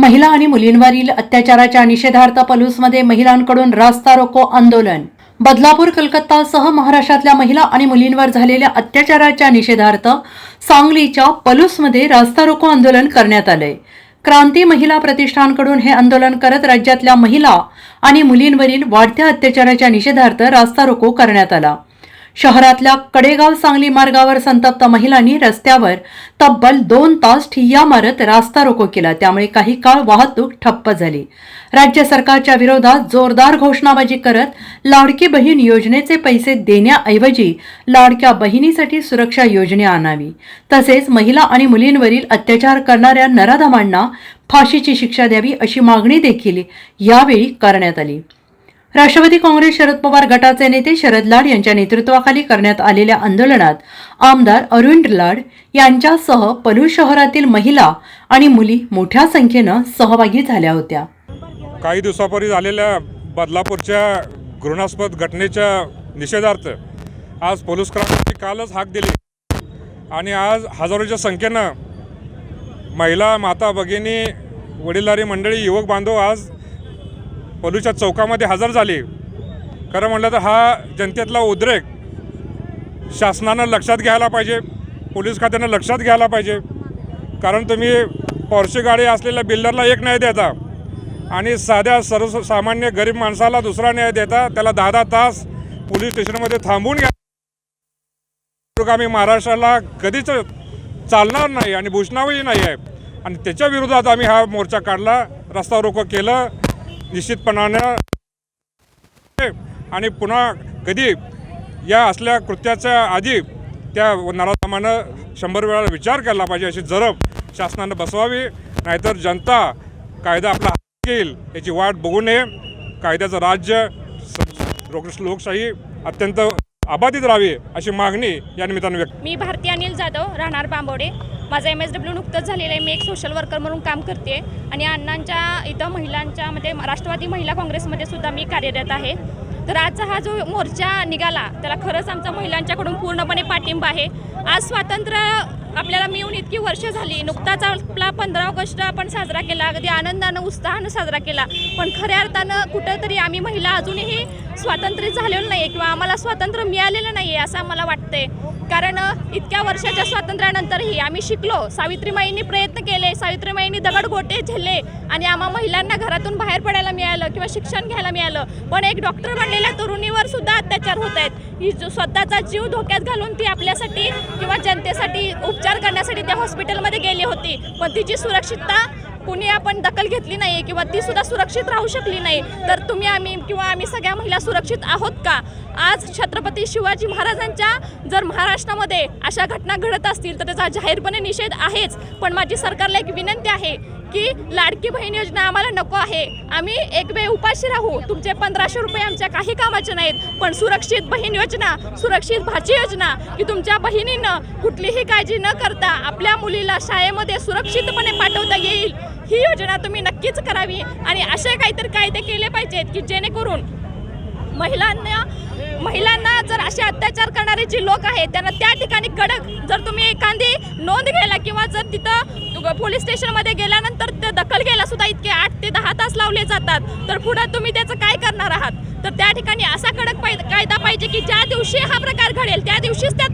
महिला आणि मुलींवरील अत्याचाराच्या निषेधार्थ पलूसमध्ये महिलांकडून रास्ता रोको आंदोलन. बदलापूर कलकत्तासह महाराष्ट्रातल्या महिला आणि मुलींवर झालेल्या अत्याचाराच्या निषेधार्थ सांगलीच्या पलूसमध्ये रास्ता रोको आंदोलन करण्यात आलंय. क्रांती महिला प्रतिष्ठानकडून हे आंदोलन करत राज्यातल्या महिला आणि मुलींवरील वाढत्या अत्याचाराच्या निषेधार्थ रास्ता रोको करण्यात आला. शहरातल्या कडेगाव सांगली मार्गावर संतप्त महिलांनी रस्त्यावर तब्बल दोन तास ठिय्या मारत रास्ता रोको केला. त्यामुळे काही काळ वाहतूक ठप्प झाली. राज्य सरकारच्या विरोधात जोरदार घोषणाबाजी करत लाडकी बहीण योजनेचे पैसे देण्याऐवजी लाडक्या बहिणीसाठी सुरक्षा योजने आणावी. तसेच महिला आणि मुलींवरील अत्याचार करणाऱ्या नराधमांना फाशीची शिक्षा द्यावी अशी मागणी देखील यावेळी करण्यात आली. राष्ट्रवादी काँग्रेस शरद पवार गटाचे नेते शरद लाड यांच्या नेतृत्वाखाली करण्यात आलेल्या आंदोलनात आमदार अरविंद लाड यांच्यासह पलूस शहरातील महिला आणि मुली मोठ्या संख्येनं सहभागी झाल्या होत्या. काही दिवसापूर्वी झालेल्या बदलापूरच्या घृणास्पद घटनेच्या निषेधार्थ आज पोलीस क्रांतीची कालच हाक दिली. आणि आज हजारोच्या संख्येनं महिला माता भगिनी वडीलधारी मंडळी युवक बांधव आज पलूच्या चौकामध्ये हजर झाली. खरं म्हटलं तर हा जनतेतला उद्रेक शासनानं लक्षात घ्यायला पाहिजे पोलीस खात्यानं लक्षात घ्यायला पाहिजे. कारण तुम्ही पॉर्शी गाडी असलेल्या बिल्डरला एक न्याय देता आणि साध्या सर्वसामान्य गरीब माणसाला दुसरा न्याय देता त्याला दहा दहा तास पोलीस स्टेशनमध्ये थांबून घ्या. आम्ही महाराष्ट्राला कधीच चालणार नाही आणि भूषणावही नाही आहे. आणि त्याच्या विरोधात आम्ही हा मोर्चा काढला रस्ता रोको केलं निश्चितपणानं आणि पुन्हा कधी या असल्या कृत्याच्या आधी त्या नराधमानं शंभर वेळा विचार केला पाहिजे अशी जरब शासनानं बसवावी नाहीतर जनता कायदा आपला हातात घेईल याची वाट बघू नये. कायद्याचं राज्य लोकशाही अत्यंत अबाधित राहावी अशी मागणी या निमित्तानं व्यक्त मी भारती अनिल जाधव राहणार बांबोडे. माझं एम एस डब्ल्यू नुकतंच झालेलं आहे. मी एक सोशल वर्कर म्हणून काम करते आणि अण्णांच्या इथं महिलांच्या मध्ये राष्ट्रवादी महिला काँग्रेसमध्ये सुद्धा मी कार्यरत आहे. तर आजचा हा जो मोर्चा निघाला त्याला खरंच आमचा महिलांच्याकडून पूर्णपणे पाठिंबा आहे. आज स्वातंत्र्य आपल्याला मिळून इतकी वर्ष झाली. नुकताच आपला पंधरा ऑगस्ट आपण साजरा केला. अगदी आनंदानं उत्साहानं साजरा केला. पण खऱ्या अर्थानं कुठंतरी आम्ही महिला अजूनही स्वातंत्र्य झालेलो नाही किंवा आम्हाला स्वातंत्र्य मिळालेलं नाही आहे असं आम्हाला वाटतंय. कारण इतक्या वर्षाच्या स्वातंत्र्यानंतरही आम्ही शिकलो. सावित्रीमाईंनी प्रयत्न केले सावित्रीमाईंनी दगडगोटे झेलले आणि आम्हा महिलांना घरातून बाहेर पडायला मिळालं किंवा शिक्षण घ्यायला मिळालं. पण एक डॉक्टर बनलेल्या तरुणीवर सुद्धा अत्याचार होत आहेत. ही स्वतःचा जीव धोक्यात घालून ती आपल्यासाठी किंवा जनतेसाठी उपचार करण्यासाठी त्या हॉस्पिटलमध्ये गेली होती. पण तिची सुरक्षितता कुणी आपण दखल घेतली नाही किंवा ती सुद्धा सुरक्षित राहू शकली नाही तर तुम्ही आम्ही किंवा आम्ही सगळ्या महिला सुरक्षित आहोत का? आज छत्रपती शिवाजी महाराजांच्या जर महाराष्ट्रामध्ये अशा घटना घडत असतील तर त्याचा जाहीरपणे निषेध आहेच. पण माझी सरकारला एक विनंती आहे की लाडकी बहीण योजना आम्हाला नको आहे. आम्ही एक वेळ उपाशी राहू. तुमचे पंधराशे रुपये आमच्या काही कामाचे नाहीत. पण सुरक्षित बहीण योजना सुरक्षित भाची योजना की तुमच्या बहिणीनं कुठलीही काळजी न करता आपल्या मुलीला शाळेमध्ये सुरक्षितपणे पाठवता येईल. ही योजना तुम्ही नक्कीच करावी. आणि असे काहीतरी कायदे केले पाहिजेत की जेणेकरून महिलांना महिलांना जर असे अत्याचार करणारे जे लोक आहेत त्यांना त्या ठिकाणी कडक जर तुम्ही एखादी नोंद घ्यायला किंवा जर तिथं पोलीस स्टेशनमध्ये गेल्यानंतर ते दखल घ्यायला सुद्धा इतके आठ ते दहा तास लावले जातात. तर पुढं तुम्ही त्याचं काय करणार आहात? तर त्या ठिकाणी असा कडक कायदा पाहिजे की ज्या दिवशी हा प्रकार घडेल त्या दिवशीच त्या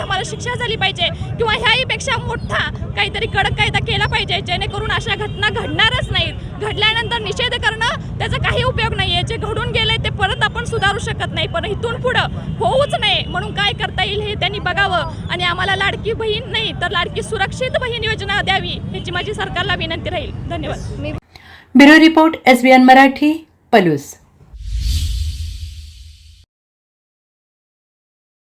तुम्हाला शिक्षा झाली पाहिजे किंवा ह्याहीपेक्षा मोठा काहीतरी कडक कायदा केला पाहिजे जेणेकरून अशा घटना घडणारच नाहीत. घडल्यानंतर निषेध करणं त्याचा काही उपयोग नाही आहे जे घडून गेले परत आपण सुधारू शकत नाही पण इथून पुढं होऊच नाही म्हणून काय करता येईल हे त्यांनी बघावं. आणि आम्हाला लाडकी बहीण नाही तर लाडकी सुरक्षित बहीण योजना द्यावी ह्याची माझी सरकारला विनंती राहील. धन्यवाद. Bureau report SBN Marathi Palus.